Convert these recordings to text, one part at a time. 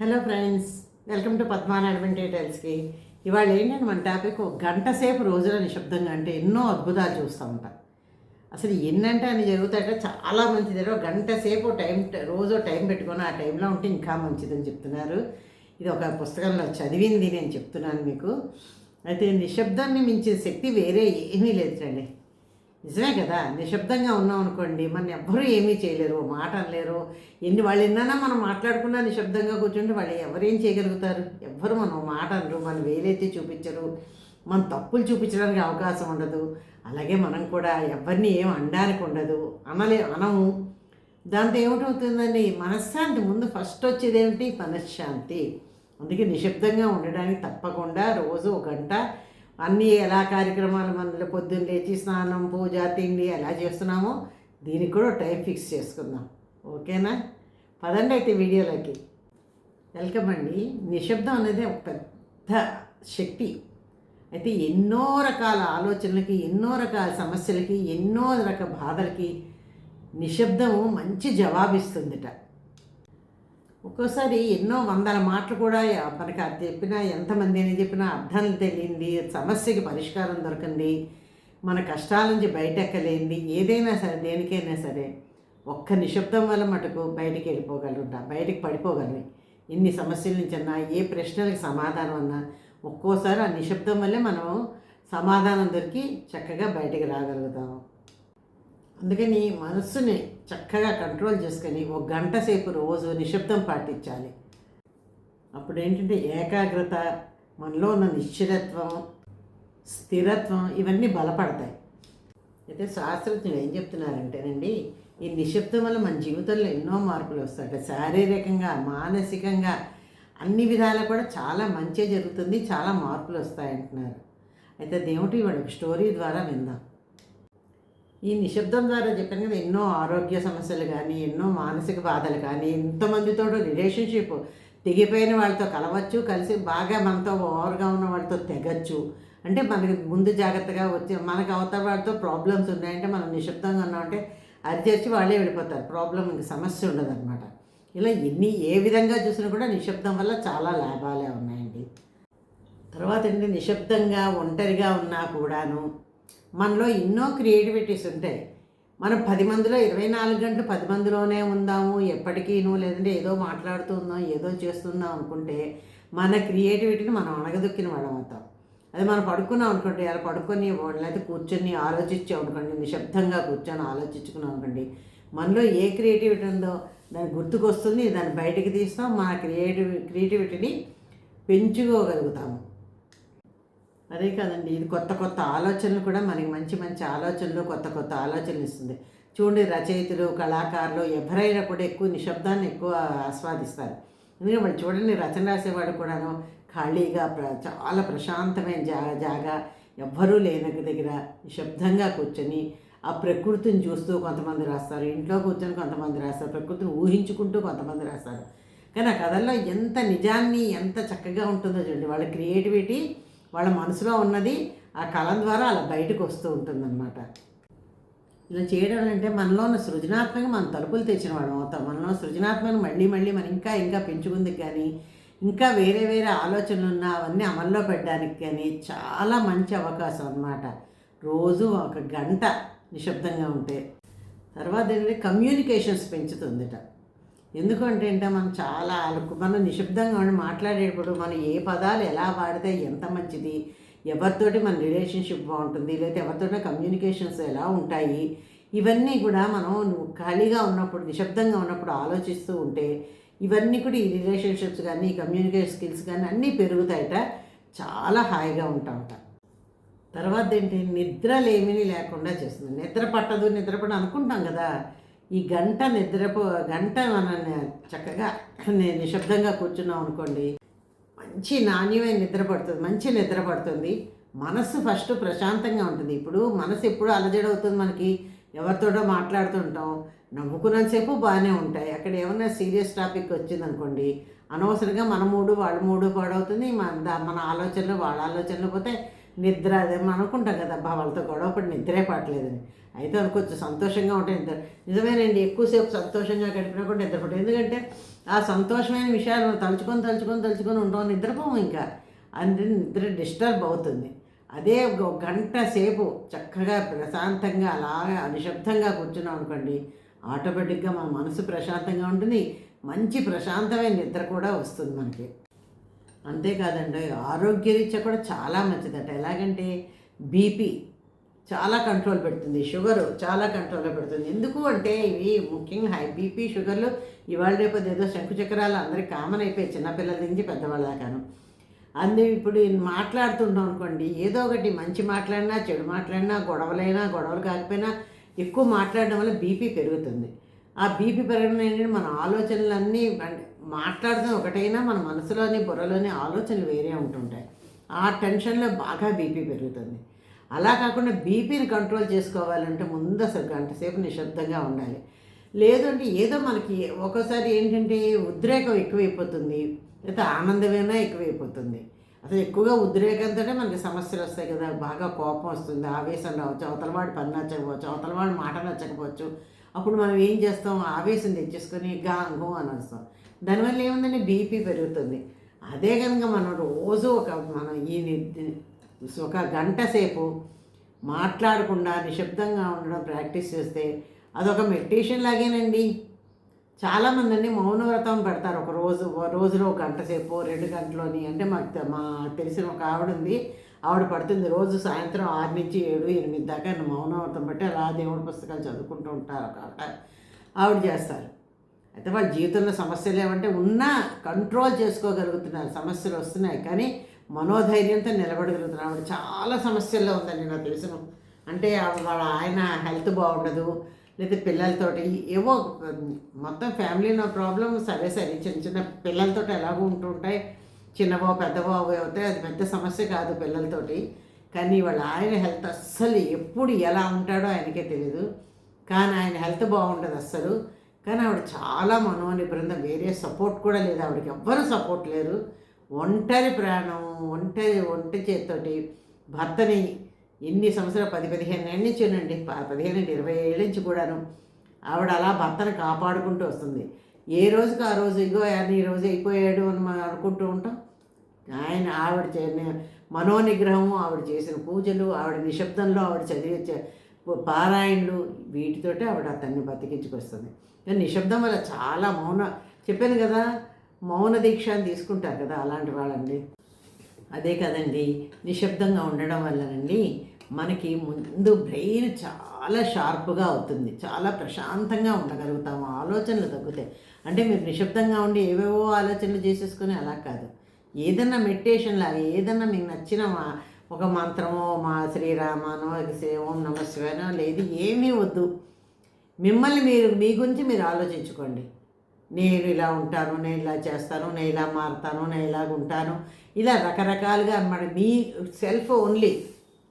Hello friends welcome to Padman advent డీటెయిల్స్కి ఇవాళ ఏంటంటే మన టాపిక్ ఒక గంట సేపు రోజుల నిశ్శబ్దంగా అంటే ఎన్నో అద్భుతాలు చూస్తూ ఉంటాం. అసలు ఎన్నంటే అని జరుగుతాయంటే చాలా మంచిది. ఒక గంట సేపు టైం రోజు టైం పెట్టుకొని ఆ టైంలో ఉంటే ఇంకా మంచిదని చెప్తున్నారు. ఇది ఒక పుస్తకంలో చదివింది నేను చెప్తున్నాను మీకు. అయితే నిశ్శబ్దాన్ని మించిన శక్తి వేరే ఏమీ రండి. నిజమే కదా? నిశ్శబ్దంగా ఉన్నాం అనుకోండి మన ఎవ్వరూ ఏమీ చేయలేరు మాట అనలేరు. ఎన్ని వాళ్ళు ఎన్నైనా మనం మాట్లాడుకున్నా నిశ్శబ్దంగా కూర్చుంటే వాళ్ళు ఎవరేం చేయగలుగుతారు? ఎవ్వరు మనం మాట అనరు మన వేలైతే చూపించరు. మన తప్పులు చూపించడానికి అవకాశం ఉండదు. అలాగే మనం కూడా ఎవరిని ఏం అనడానికి ఉండదు. అనలే అనము. దాంతో ఏమిటవుతుందండి? మనశ్శాంతి ముందు ఫస్ట్ వచ్చేది ఏమిటి మనశ్శాంతి. అందుకే నిశ్శబ్దంగా ఉండడానికి తప్పకుండా రోజు ఒక గంట అన్నీ ఎలా కార్యక్రమాలు మనలో పొద్దున్న లేచి స్నానం పూజ తిండి ఎలా చేస్తున్నామో దీనికి కూడా టైం ఫిక్స్ చేసుకుందాం. ఓకేనా? పదండి అయితే వీడియోలోకి. వెల్కమ్ అండి. నిశ్శబ్దం అనేది ఒక పెద్ద శక్తి. అయితే ఎన్నో రకాల ఆలోచనలకి ఎన్నో రకాల సమస్యలకి ఎన్నో రకాల బాధలకి నిశ్శబ్దము మంచి జవాబిస్తుందిట. ఒక్కోసారి ఎన్నో వందల మాటలు కూడా మనకి అది చెప్పినా ఎంతమంది అని చెప్పినా అర్థం తెలియంది సమస్యకి పరిష్కారం దొరకంది మన కష్టాల నుంచి బయటెక్కలేంది ఏదైనా సరే దేనికైనా సరే ఒక్క నిశ్శబ్దం వల్ల మటుకు బయటికి వెళ్ళిపోగలుగుతాం బయటికి పడిపోగలవి ఎన్ని సమస్యల నుంచి అన్నా ఏ ప్రశ్నలకు సమాధానం అన్నా ఒక్కోసారి ఆ నిశ్శబ్దం వల్లే మనం సమాధానం దొరికి చక్కగా బయటికి రాగలుగుతాము అందుకని మనస్సుని చక్కగా కంట్రోల్ చేసుకొని ఒక గంట సేపు రోజు నిశ్శబ్దం పాటించాలి. అప్పుడు ఏంటంటే ఏకాగ్రత మనలో ఉన్న నిశ్చిరత్వం స్థిరత్వం ఇవన్నీ బలపడతాయి. అయితే శాస్త్రజ్ఞులు ఏం చెప్తున్నారంటేనండి ఈ నిశ్శబ్దం వల్ల మన జీవితంలో ఎన్నో మార్పులు వస్తాయి. శారీరకంగా మానసికంగా అన్ని విధాలా కూడా చాలా మంచి జరుగుతుంది చాలా మార్పులు వస్తాయంటున్నారు. అయితే దేవుటి వాడు స్టోరీ ద్వారా విందాం. ఈ నిశ్శబ్దం ద్వారా చెప్పాను కదా ఎన్నో ఆరోగ్య సమస్యలు కానీ ఎన్నో మానసిక బాధలు కానీ ఎంతమందితో రిలేషన్షిప్ తెగిపోయిన వాళ్ళతో కలవచ్చు కలిసి బాగా మనతో ఓవర్గా ఉన్న వాళ్ళతో తెగచ్చు. అంటే మనకి ముందు జాగ్రత్తగా వచ్చి మనకు అవతల వాళ్ళతో ప్రాబ్లమ్స్ ఉన్నాయంటే మనం నిశ్శబ్దంగా ఉన్నామంటే అది చేసి వాళ్ళే వెళ్ళిపోతారు. ప్రాబ్లం ఇంక సమస్య ఉండదన్నమాట. ఇలా ఎన్ని ఏ విధంగా చూసినా కూడా నిశ్శబ్దం వల్ల చాలా లాభాలే ఉన్నాయండి. తర్వాత ఏంటి నిశ్శబ్దంగా ఒంటరిగా ఉన్నా కూడాను మనలో ఎన్నో క్రియేటివిటీస్ ఉంటాయి. మనం పది మందిలో ఇరవై నాలుగు గంటలు పది మందిలోనే ఉందాము ఎప్పటికీను లేదంటే ఏదో మాట్లాడుతుందాం ఏదో చేస్తుందాం అనుకుంటే మన క్రియేటివిటీని మనం అణగదొక్కిన వాళ్ళం అవుతాం. అది మనం పడుకున్నాం అనుకోండి అలా పడుకొని లేకపోతే కూర్చొని ఆలోచించాం అనుకోండి నిశ్శబ్దంగా కూర్చొని ఆలోచించుకున్నాం అనుకోండి మనలో ఏ క్రియేటివిటీ ఉందో దాన్ని గుర్తుకొస్తుంది దాన్ని బయటకు తీస్తాం మన క్రియేటివి క్రియేటివిటీని పెంచుకోగలుగుతాము. అదే కాదండి. ఇది కొత్త కొత్త ఆలోచనలు కూడా మనకి మంచి మంచి ఆలోచనలు కొత్త కొత్త ఆలోచనలు ఇస్తుంది. చూడండి రచయితలు కళాకారులు ఎవరైనా కూడా ఎక్కువ నిశ్శబ్దాన్ని ఎక్కువ ఆస్వాదిస్తారు. ఎందుకంటే వాళ్ళు చూడండి రచన రాసేవాడు కూడాను ఖాళీగా ప్ర చాలా ప్రశాంతమైన జాగా జాగా ఎవ్వరూ లేని దగ్గర నిశ్శబ్దంగా కూర్చొని ఆ ప్రకృతిని చూస్తూ కొంతమంది రాస్తారు. ఇంట్లో కూర్చొని కొంతమంది రాస్తారు. ప్రకృతిని ఊహించుకుంటూ కొంతమంది రాస్తారు. కానీ ఆ కథల్లో ఎంత నిజాన్ని ఎంత చక్కగా ఉంటుందో చూడండి. వాళ్ళ క్రియేటివిటీ వాళ్ళ మనసులో ఉన్నది ఆ కళం ద్వారా అలా బయటకు వస్తూ ఉంటుందన్నమాట. ఇలా చేయడం అంటే మనలో ఉన్న సృజనాత్మక మన తలుపులు తెచ్చిన వాళ్ళం అవుతాం. మనలో సృజనాత్మకను మళ్ళీ మళ్ళీ మనం ఇంకా ఇంకా పెంచుకుంది కానీ ఇంకా వేరే వేరే ఆలోచనలు ఉన్న అవన్నీ అమల్లో పెట్టడానికి కానీ చాలా మంచి అవకాశం అన్నమాట. రోజు ఒక గంట నిశ్శబ్దంగా ఉంటే. తర్వాత ఏంటంటే కమ్యూనికేషన్స్ పెంచుతుందిట. ఎందుకంటే అంటే మనం చాలా అలకు- మనం నిశ్శబ్దంగా ఉండి మాట్లాడేటప్పుడు మనం ఏ పదాలు ఎలా వాడితే ఎంత మంచిది ఎవరితోటి మన రిలేషన్షిప్ బాగుంటుంది లేకపోతే ఎవరితోటి కమ్యూనికేషన్స్ ఎలా ఉంటాయి ఇవన్నీ కూడా మనం నువ్వు ఖాళీగా ఉన్నప్పుడు నిశ్శబ్దంగా ఉన్నప్పుడు ఆలోచిస్తూ ఉంటే ఇవన్నీ కూడా ఈ రిలేషన్షిప్స్ కానీ కమ్యూనికేషన్ స్కిల్స్ కానీ అన్నీ పెరుగుతాయట చాలా హాయిగా ఉంటామట తర్వాత ఏంటి? నిద్రలేమిని లేకుండా చేస్తుంది. నిద్ర పట్టదు నిద్ర పట్టదు అనుకుంటాం కదా. ఈ గంట నిద్రపో గంట మనం చక్కగా నిశ్శబ్దంగా కూర్చున్నాం అనుకోండి మంచి నాణ్యమైన నిద్ర పడుతుంది మంచి నిద్ర పడుతుంది. మనసు ఫస్ట్ ప్రశాంతంగా ఉంటుంది. ఇప్పుడు మనసు ఎప్పుడు అలజడవుతుంది మనకి. ఎవరితోటో మాట్లాడుతుంటాం. నవ్వుకున్నంతసేపు బాగానే ఉంటాయి. అక్కడ ఏమన్నా సీరియస్ టాపిక్ వచ్చిందనుకోండి అనవసరంగా మన మూడు వాళ్ళ మూడు పాడవుతుంది. మన దా- మన ఆలోచనలు వాళ్ళ ఆలోచనలు పోతే నిద్ర అదేమో అనుకుంటాం కదా అబ్బా వాళ్ళతో గొడవ పడి నిద్రే పడలేదని అయితే అది కొంచెం సంతోషంగా ఉంటాయి నిద్ర నిజమేనండి ఎక్కువసేపు సంతోషంగా గడిపినా కూడా నిద్రపడదు ఎందుకంటే ఆ సంతోషమైన విషయాలు తలుచుకొని తలుచుకొని తలుచుకొని ఉంటాం నిద్రపోము ఇంకా. అంటే నిద్ర డిస్టర్బ్ అవుతుంది. అదే ఒక గంట సేపు చక్కగా ప్రశాంతంగా అలాగా నిశ్శబ్దంగా కూర్చున్నాం అనుకోండి ఆటోమేటిక్గా మన మనసు ప్రశాంతంగా ఉంటుంది. మంచి ప్రశాంతమైన నిద్ర కూడా వస్తుంది మనకి. అంతేకాదండి ఆరోగ్యరీత్యా కూడా చాలా మంచిదట. ఎలాగంటే బీపీ చాలా కంట్రోల్ పెడుతుంది షుగరు చాలా కంట్రోల్లో పెడుతుంది. ఎందుకు అంటే ఇవి ముఖ్యంగా హై బీపీ షుగర్లు ఇవాళ రేపు ఏదో శంకు చక్రాలు అందరికి కామన్ అయిపోయి చిన్నపిల్లల నుంచి పెద్దవాళ్ళ దాకాను. అందు ఇప్పుడు మాట్లాడుతుంటాం అనుకోండి ఏదో ఒకటి మంచి మాట్లాడినా చెడు మాట్లాడినా గొడవలైనా గొడవలు కాకపోయినా ఎక్కువ మాట్లాడడం వల్ల బీపీ పెరుగుతుంది. ఆ బీపీ పెరగడం ఏంటంటే మన ఆలోచనలన్నీ అంటే ఒకటైనా మన మనసులోని బుర్రలోని ఆలోచనలు వేరే ఉంటుంటాయి. ఆ టెన్షన్లో బాగా బీపీ పెరుగుతుంది. అలా కాకుండా బీపీని కంట్రోల్ చేసుకోవాలంటే ముందు అసలు గంట సేపు నిశ్శబ్దంగా ఉండాలి. లేదంటే ఏదో మనకి ఒక్కోసారి ఏంటంటే ఉద్రేకం ఎక్కువైపోతుంది లేదా ఆనందమైనా ఎక్కువైపోతుంది. అసలు ఎక్కువగా ఉద్రేకంతోనే మనకి సమస్యలు వస్తాయి కదా బాగా కోపం వస్తుంది ఆవేశం రావచ్చు అవతలవాడి పని నచ్చకపోవచ్చు అవతలవాడి మాట నచ్చకపోవచ్చు. అప్పుడు మనం ఏం చేస్తాం? ఆవేశం తెచ్చేసుకొని గాంగు అని వస్తాం. దానివల్ల ఏముందంటే బీపీ పెరుగుతుంది. అదే కనుక మనం రోజు ఒక మనం ఈ ఒక గంట సేపు మాట్లాడకుండా నిశ్శబ్దంగా ఉండడం ప్రాక్టీస్ చేస్తే అదొక మెడిటేషన్ లాగేనండి. చాలామంది అండి మౌనవ్రతం పెడతారు ఒక రోజు ఒక రోజులో ఒక గంట సేపు రెండు గంటలోని అంటే మాకు మా తెలిసిన ఒక ఆవిడ ఉంది. ఆవిడ పడుతుంది రోజు సాయంత్రం ఆరు నుంచి ఏడు ఎనిమిది దాకా మౌనవ్రతం బట్టి అలా దేవుడి పుస్తకాలు చదువుకుంటూ ఉంటారు ఒక ఆవిడ. చేస్తారు. అయితే వాళ్ళ జీవితంలో సమస్యలు ఏమంటే ఉన్నా కంట్రోల్ చేసుకోగలుగుతున్నారు. సమస్యలు వస్తున్నాయి కానీ మనోధైర్యంతో నిలబడగలుగుతున్నారు. ఆవిడ చాలా సమస్యల్లో ఉందండి నాకు తెలుసును అంటే వాళ్ళ ఆయన హెల్త్ బాగుండదు లేదా పిల్లలతోటి ఏవో మొత్తం ఫ్యామిలీలో ప్రాబ్లం సరే సరే. చిన్న చిన్న పిల్లలతో ఎలాగో ఉంటుంటాయి చిన్నవో పెద్దవో అవి అది పెద్ద సమస్య కాదు పిల్లలతోటి. కానీ వాళ్ళ ఆయన హెల్త్ అస్సలు ఎప్పుడు ఎలా ఉంటాడో ఆయనకే తెలియదు కానీ ఆయన హెల్త్ బాగుండదు అస్సలు. కానీ ఆవిడ చాలా మనోని బృందం వేరే సపోర్ట్ కూడా లేదు. ఆవిడకి ఎవ్వరూ సపోర్ట్ లేరు. ఒంటరి ప్రాణం ఒంటరి ఒంటి చేత్తోటి భర్తని ఎన్ని సంవత్సరాలు పది పదిహేను ఏళ్ళ నుంచి ఉండండి ప- పదిహేను ఇరవై ఏళ్ళ నుంచి కూడాను ఆవిడ అలా భర్తను కాపాడుకుంటూ వస్తుంది. ఏ రోజుకి ఆ రోజు ఇగో ఆయన ఈ రోజు అయిపోయాడు అని మనం అనుకుంటూ ఉంటాం. ఆయన ఆవిడ చే మనోనిగ్రహము ఆవిడ చేసిన పూజలు ఆవిడ నిశ్శబ్దంలో ఆవిడ చదివే పారాయణలు వీటితోటే ఆవిడ అతన్ని బతికించుకొస్తుంది. కానీ నిశ్శబ్దం వల్ల చాలా మౌన చెప్పాను కదా మౌన దీక్ష అని తీసుకుంటారు కదా అలాంటి వాళ్ళండి. అదే కదండి నిశ్శబ్దంగా ఉండడం వల్లనండి మనకి ముందు బ్రెయిన్ చాలా షార్ప్గా అవుతుంది. చాలా ప్రశాంతంగా ఉండగలుగుతాము. ఆలోచనలు తగ్గుతాయి. అంటే మీరు నిశ్శబ్దంగా ఉండి ఏవేవో ఆలోచనలు చేసేసుకొని అలా కాదు. ఏదన్నా మెడిటేషన్ లాగా ఏదన్నా మీకు నచ్చిన ఒక మంత్రమో మా శ్రీరామనో ఓం నమ శివనో లేదు ఏమీ వద్దు. మిమ్మల్ని మీరు మీ గురించి మీరు ఆలోచించుకోండి. నేను ఇలా ఉంటాను నేను ఇలా చేస్తాను నేను ఇలా మారుతాను నేను ఇలాగ ఉంటాను. ఇలా రకరకాలుగా అనమాట మీ సెల్ఫ్ ఓన్లీ.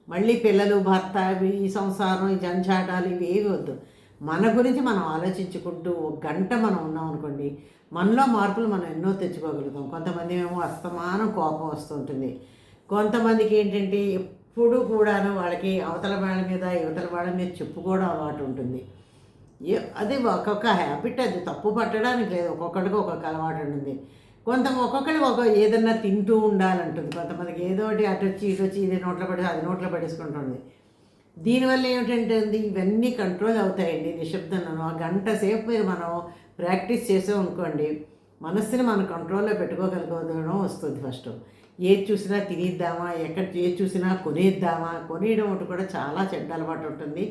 మళ్ళీ పిల్లలు భర్త ఈ సంసారం ఈ జంజాటాలు ఇవి ఏవి వద్దు. మన గురించి మనం ఆలోచించుకుంటూ ఒక గంట మనం ఉన్నాం అనుకోండి మనలో మార్పులు మనం ఎన్నో తెచ్చుకోగలుగుతాం. కొంతమంది ఏమో అస్తమానం కోపం వస్తుంటుంది. కొంతమందికి ఏంటంటే ఎప్పుడు కూడాను వాళ్ళకి అవతల వాళ్ళ మీద యువతల వాళ్ళ మీద చెప్పుకోవడం అలవాటు ఉంటుంది. ఏ- అది ఒక్కొక్క హ్యాబిట్ అది. తప్పు పట్టడానికి లేదు. ఒక్కొక్కడికి ఒక్కొక్క అలవాటు ఉంటుంది. కొంత ఒక్కొక్కరికి ఒక ఏదన్నా తింటూ ఉండాలంటుంది. కొంతమందికి ఏదో ఒకటి అటు వచ్చి ఇటు వచ్చి ఇది నోట్లో పడి అది నోట్లో పడేసుకుంటుంది. దీనివల్ల ఏమిటంటే ఇవన్నీ కంట్రోల్ అవుతాయండి నిశ్శబ్దంలో ఆ గంట సేపు మీరు మనం ప్రాక్టీస్ చేసాం అనుకోండి మనస్సుని మనం కంట్రోల్లో పెట్టుకోగలగడం వస్తుంది ఫస్ట్ ఏది చూసినా తినేద్దామా ఎక్కడ ఏది చూసినా కొనేద్దామా కొనేయడం ఒకటి కూడా చాలా చెడ్డ అలవాటు ఉంటుంది.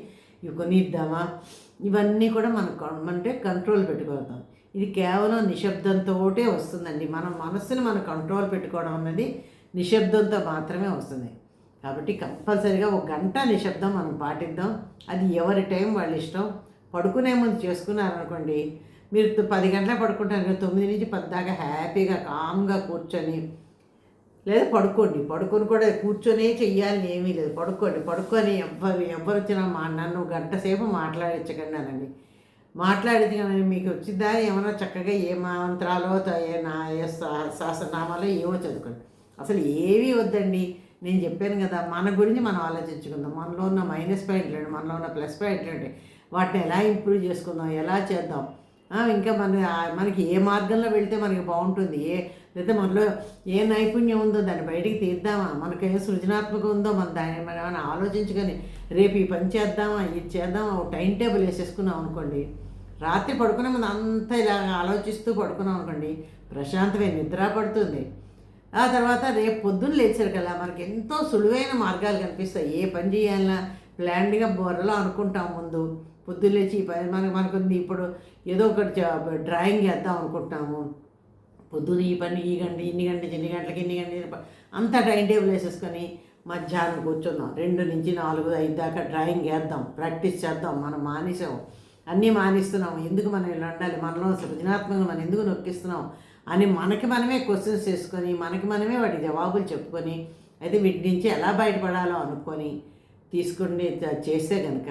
ఇవి కొనిద్దామా ఇవన్నీ కూడా మనం అంటే కంట్రోల్ పెట్టుకోగలుగుతాం. ఇది కేవలం నిశ్శబ్దంతోటే వస్తుందండి. మన మనస్సుని మనం కంట్రోల్ పెట్టుకోవడం అన్నది నిశ్శబ్దంతో మాత్రమే వస్తుంది. కాబట్టి కంపల్సరీగా ఒక గంట నిశ్శబ్దం మనం పాటిద్దాం. అది ఎవరి టైం వాళ్ళ ఇష్టం. పడుకునే ముందు చేసుకున్నారనుకోండి మీరు పది గంటల పడుకుంటారు కదా, తొమ్మిది నుంచి పది దాకా హ్యాపీగా కామ్గా కూర్చొని. లేదా పడుకోండి పడుకొని కూడా కూర్చొనే చెయ్యాలని ఏమీ లేదు. పడుకోండి పడుకొని ఎవ్వరు ఎవ్వరు వచ్చినా మా నన్ను గంట సేపు మాట్లాడించకండి మాట్లాడితే కానీ మీకు వచ్చిందా? ఏమైనా చక్కగా ఏ మంత్రాలో త- ఏ నా ఏ సా- ఏమో చదువుకోండి. అసలు ఏవి వద్దండి. నేను చెప్పాను కదా మన గురించి మనం ఆలోచించుకుందాం. మనలో ఉన్న మైనస్ పాయింట్లు ఏంటి మనలో ఉన్న ప్లస్ పాయింట్లు ఏంటి వాటిని ఎలా ఇంప్రూవ్ చేసుకుందాం ఎలా చేద్దాం? ఇంకా మన మనకి ఏ మార్గంలో వెళ్తే మనకి బాగుంటుంది? ఏ లేదా మనలో ఏ నైపుణ్యం ఉందో దాన్ని బయటికి తీద్దామా? మనకు ఏ సృజనాత్మక ఉందో మన దాన్ని మనం ఏమైనా ఆలోచించుకొని రేపు ఈ పని చేద్దామా ఇది చేద్దామా? ఒక టైం టేబుల్ వేసేసుకున్నాం అనుకోండి. రాత్రి పడుకునే ముందు అంతా ఇలా ఆలోచిస్తూ పడుకున్నాం అనుకోండి ప్రశాంతమైన నిద్ర పడుతుంది. ఆ తర్వాత రేపు పొద్దున్న లేచారు కదా మనకి ఎంతో సులువైన మార్గాలు కనిపిస్తాయి. ఏ పని చేయాలన్నా ప్లాన్డ్గా బొర్రలో అనుకుంటాం ముందు. పొద్దులేచి లేచి మనకు మనకుంది ఇప్పుడు ఏదో ఒకటి డ్రాయింగ్ చేద్దాం అనుకుంటాము పొద్దున్న ఈ పని ఈ గంట ఇన్ని గంటలకి ఇన్ని గంటలకి ఇన్ని గంటలకి అంతా టైం టేబుల్ వేసేసుకొని మధ్యాహ్నం కూర్చుందాం. రెండు నుంచి నాలుగు ఐదు దాకా డ్రాయింగ్ వేద్దాం ప్రాక్టీస్ చేద్దాం మనం మానేసాం. అన్నీ మానేస్తున్నాం. ఎందుకు మనం ఇలా ఉండాలి? మనలో సృజనాత్మకంగా మనం ఎందుకు నొక్కిస్తున్నాం? అని మనకి మనమే క్వశ్చన్స్ చేసుకొని మనకి మనమే వాటి జవాబులు చెప్పుకొని అయితే వీటి నుంచి ఎలా బయటపడాలో అనుకొని తీసుకుని చేస్తే కనుక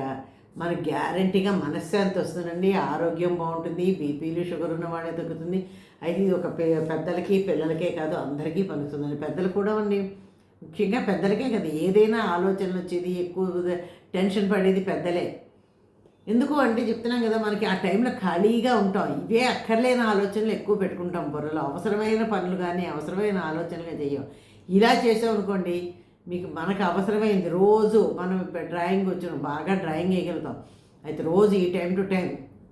మన గ్యారంటీగా మనశ్శాంతి వస్తుందండి. ఆరోగ్యం బాగుంటుంది బీపీలు షుగర్ ఉన్న వాళ్ళే తగ్గుతుంది అయితే ఇది ఒక పెద్దలకి పిల్లలకే కాదు అందరికీ పలుకుతుందండి. పెద్దలు కూడా ఉంది ముఖ్యంగా పెద్దలకే కదా ఏదైనా ఆలోచనలు వచ్చేది ఎక్కువ టెన్షన్ పడేది పెద్దలే. ఎందుకు అంటే చెప్తున్నాం కదా మనకి ఆ టైంలో ఖాళీగా ఉంటాం. ఇవే అక్కర్లేని ఆలోచనలు ఎక్కువ పెట్టుకుంటాం బుర్రలో. అవసరమైన పనులు కానీ అవసరమైన ఆలోచనలు చేయం ఇలా చేసాం అనుకోండి మీకు మనకు అవసరమైంది. రోజు మనం ఇప్పుడు డ్రాయింగ్ వచ్చిన బాగా డ్రాయింగ్ వేయగలుగుతాం. అయితే రోజు ఈ టైం టు టైం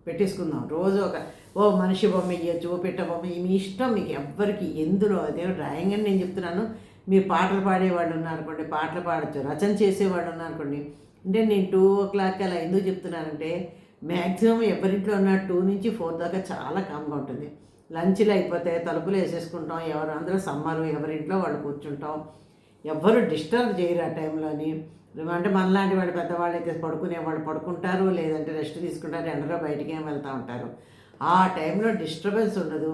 పెట్టేసుకుందాం. రోజు ఒక ఓ మనిషి బొమ్మ వేయచ్చు ఓ పెట్ట బొమ్మ మీ ఇష్టం మీకు ఎవ్వరికి ఎందులో అదే డ్రాయింగ్ అని నేను చెప్తున్నాను. మీరు పాటలు పాడేవాళ్ళు ఉన్నారనుకోండి పాటలు పాడచ్చు రచన చేసేవాళ్ళు ఉన్నారనుకోండి. అంటే నేను టూ ఓ క్లాక్ అలా ఎందుకు చెప్తున్నానంటే మ్యాక్సిమం ఎవరింట్లో ఉన్న టూ నుంచి ఫోర్ దాకా చాలా కామ్గా ఉంటుంది. లంచ్లు అయిపోతే తలుపులు వేసేసుకుంటాం ఎవరు అందరూ సమ్మరు ఎవరింట్లో వాళ్ళు కూర్చుంటాం. ఎవ్వరు డిస్టర్బ్ చేయరు ఆ టైంలోని అంటే మనలాంటి వాడు పెద్దవాళ్ళు అయితే పడుకునే వాళ్ళు పడుకుంటారు లేదంటే రెస్ట్ తీసుకుంటారు ఎండలో బయటికి ఏం వెళ్తూ ఉంటారు. ఆ టైంలో డిస్టర్బెన్స్ ఉండదు.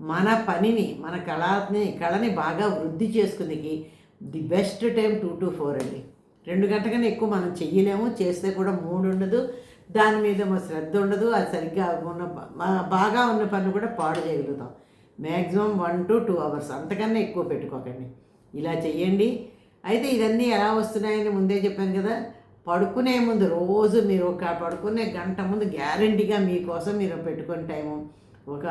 మన పనిని మన కళని కళని బాగా వృద్ధి చేసుకునేకి the best time two to four అండి. రెండు గంటల కన్నా ఎక్కువ మనం చెయ్యలేము చేస్తే కూడా మూడు ఉండదు. దాని మీద శ్రద్ధ ఉండదు. అది సరిగ్గా ఉన్న బాగా ఉన్న పని కూడా పాడు చేయగలుగుతాం. Maximum one to two hours అంతకన్నా ఎక్కువ పెట్టుకోకండి. ఇలా చెయ్యండి. అయితే ఇవన్నీ ఎలా వస్తున్నాయని ముందే చెప్పాను కదా పడుకునే ముందు రోజు మీరు ఒక పడుకునే గంట ముందు గ్యారంటీగా మీకోసం మీరు పెట్టుకునే టైము ఒక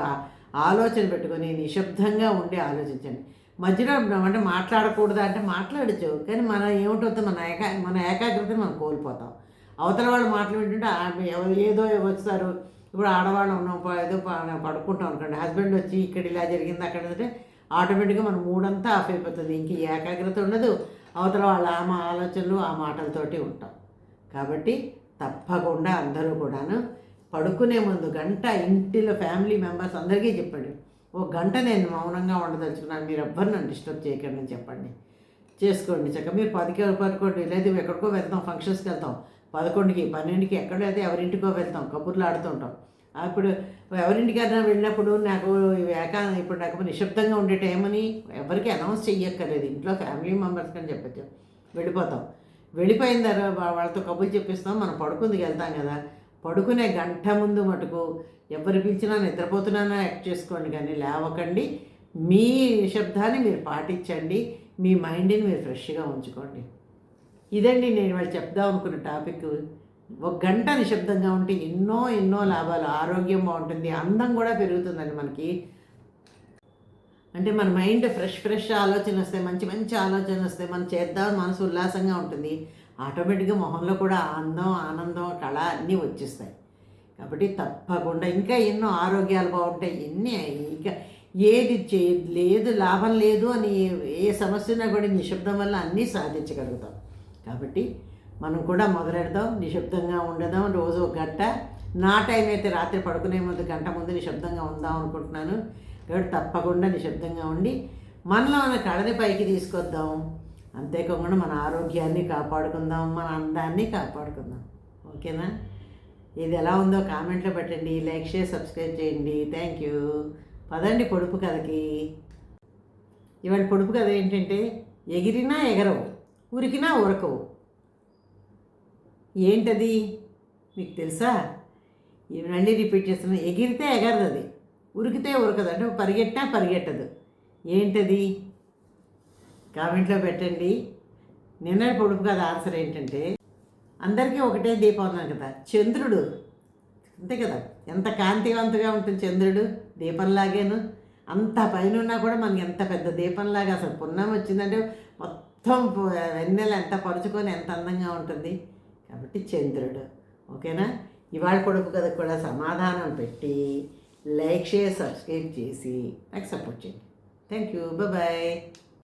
ఆలోచన పెట్టుకొని నిశ్శబ్దంగా ఉండి ఆలోచించండి. మధ్యలో అంటే మాట్లాడకూడదు అంటే మాట్లాడచ్చు కానీ మన ఏమిటవుతుంది మన ఏకా మన ఏకాగ్రతను మనం కోల్పోతాం. అవతల వాళ్ళు మాట్లాడుతుంటే ఎవరు ఏదో వస్తారు ఇప్పుడు ఆడవాళ్ళు ఉన్నాం ఏదో పడుకుంటాం అనుకోండి హస్బెండ్ వచ్చి ఇక్కడ ఇలా జరిగింది అక్కడ అంటే ఆటోమేటిక్గా మన మూడంతా ఆఫ్ అయిపోతుంది ఇంక ఏకాగ్రత ఉండదు. అవతల వాళ్ళ ఆ ఆలోచనలు ఆ మాటలతోటి ఉంటాం. కాబట్టి తప్పకుండా అందరూ కూడాను పడుకునే ముందు గంట ఇంటిలో ఫ్యామిలీ మెంబర్స్ అందరికీ చెప్పండి. ఓ గంట నేను మౌనంగా ఉండదలుచుకున్నాను. మీరు ఎవ్వరు నన్ను డిస్టర్బ్ చేయకండి అని చెప్పండి. చేసుకోండి. చక్క మీరు పదికి పదకొండు లేదు ఎక్కడికో వెళ్తాం ఫంక్షన్స్కి వెళ్తాం. పదకొండుకి పన్నెండుకి ఎక్కడైతే ఎవరింటికో వెళ్తాం. కబుర్లు ఆడుతుంటాం అప్పుడు ఎవరింటికైనా వెళ్ళినప్పుడు నాకు ఏకా ఇప్పుడు నాకు నిశ్శబ్దంగా ఉండే టైం అని ఎవరికి అనౌన్స్ చెయ్యక్కర్లేదు. ఇంట్లో ఫ్యామిలీ మెంబర్స్ అని చెప్పచ్చు. వెళ్ళిపోతాం. వెళ్ళిపోయిన తర్వాత వాళ్ళతో కబుర్లు చెప్పిస్తాం. మనం పడుకుందికి వెళ్తాం కదా. పడుకునే గంట ముందు మటుకు ఎవరు పిలిచినా నిద్రపోతున్నానో యాక్ట్ చేసుకోండి కానీ లేవకండి. మీ నిశ్శబ్దాన్ని మీరు పాటించండి. మీ మైండ్ని మీరు ఫ్రెష్గా ఉంచుకోండి. ఇదండి నేను వాళ్ళు చెప్దాం అనుకున్న టాపిక్ ఒక గంట నిశ్శబ్దంగా ఉంటే ఎన్నో ఎన్నో లాభాలు ఆరోగ్యం బాగుంటుంది అందం కూడా పెరుగుతుందండి మనకి. అంటే మన మైండ్ ఫ్రెష్ ఫ్రెష్ ఆలోచన వస్తాయి మంచి మంచి ఆలోచన వస్తాయి మనం చేద్దాం మనసు ఉల్లాసంగా ఉంటుంది. ఆటోమేటిక్గా మొహంలో కూడా అందం ఆనందం కళ అన్నీ వచ్చేస్తాయి. కాబట్టి తప్పకుండా ఇంకా ఎన్నో ఆరోగ్యాలు బాగుంటాయి ఎన్ని ఇంకా ఏది చే లేదు లాభం లేదు అని ఏ సమస్యనా కూడా నిశ్శబ్దం వల్ల అన్నీ సాధించగలుగుతాం. కాబట్టి మనం కూడా మొదలెడదాం నిశ్శబ్దంగా ఉండదాం. రోజు ఒక గంట. నా టైం అయితే రాత్రి పడుకునే ముందు గంట ముందు నిశ్శబ్దంగా ఉందాం అనుకుంటున్నాను. కాబట్టి తప్పకుండా నిశ్శబ్దంగా ఉండి మనలో మన కళని పైకి తీసుకొద్దాం. అంతేకాకుండా మన ఆరోగ్యాన్ని కాపాడుకుందాం మన అందాన్ని కాపాడుకుందాం. ఓకేనా? ఇది ఎలా ఉందో కామెంట్లో పెట్టండి లైక్ షేర్ సబ్స్క్రైబ్ చేయండి. థ్యాంక్ యూ పదండి పొడుపు కథకి. ఇవాళ పొడుపు కథ ఏంటంటే ఎగిరినా ఎగరవు ఉరికినా ఉరకవు. ఏంటది? మీకు తెలుసా? మళ్ళీ రిపీట్ చేస్తున్నా. ఎగిరితే ఎగరదు అది. ఉరికితే ఉరకదు. అంటే పరిగెట్టినా పరిగెట్టదు. ఏంటది? కామెంట్లో పెట్టండి. నిన్న పొడుపు కదా ఆన్సర్ ఏంటంటే అందరికీ ఒకటే దీపం అన్నాను కదా. చంద్రుడు. అంతే కదా. ఎంత కాంతివంతంగా ఉంటుంది చంద్రుడు. దీపంలాగేను. అంత పైన ఉన్నా కూడా మనకి ఎంత పెద్ద దీపంలాగా అసలు పున్నం వచ్చిందంటే మొత్తం వెన్నెల ఎంత పరుచుకొని ఎంత అందంగా ఉంటుంది. కాబట్టి చంద్రుడు. ఓకేనా? ఇవాళ కొడుకు కథ కూడా సమాధానం పెట్టి లైక్ షేర్ సబ్స్క్రైబ్ చేసి నాకు సపోర్ట్ చేయండి. Thank you bye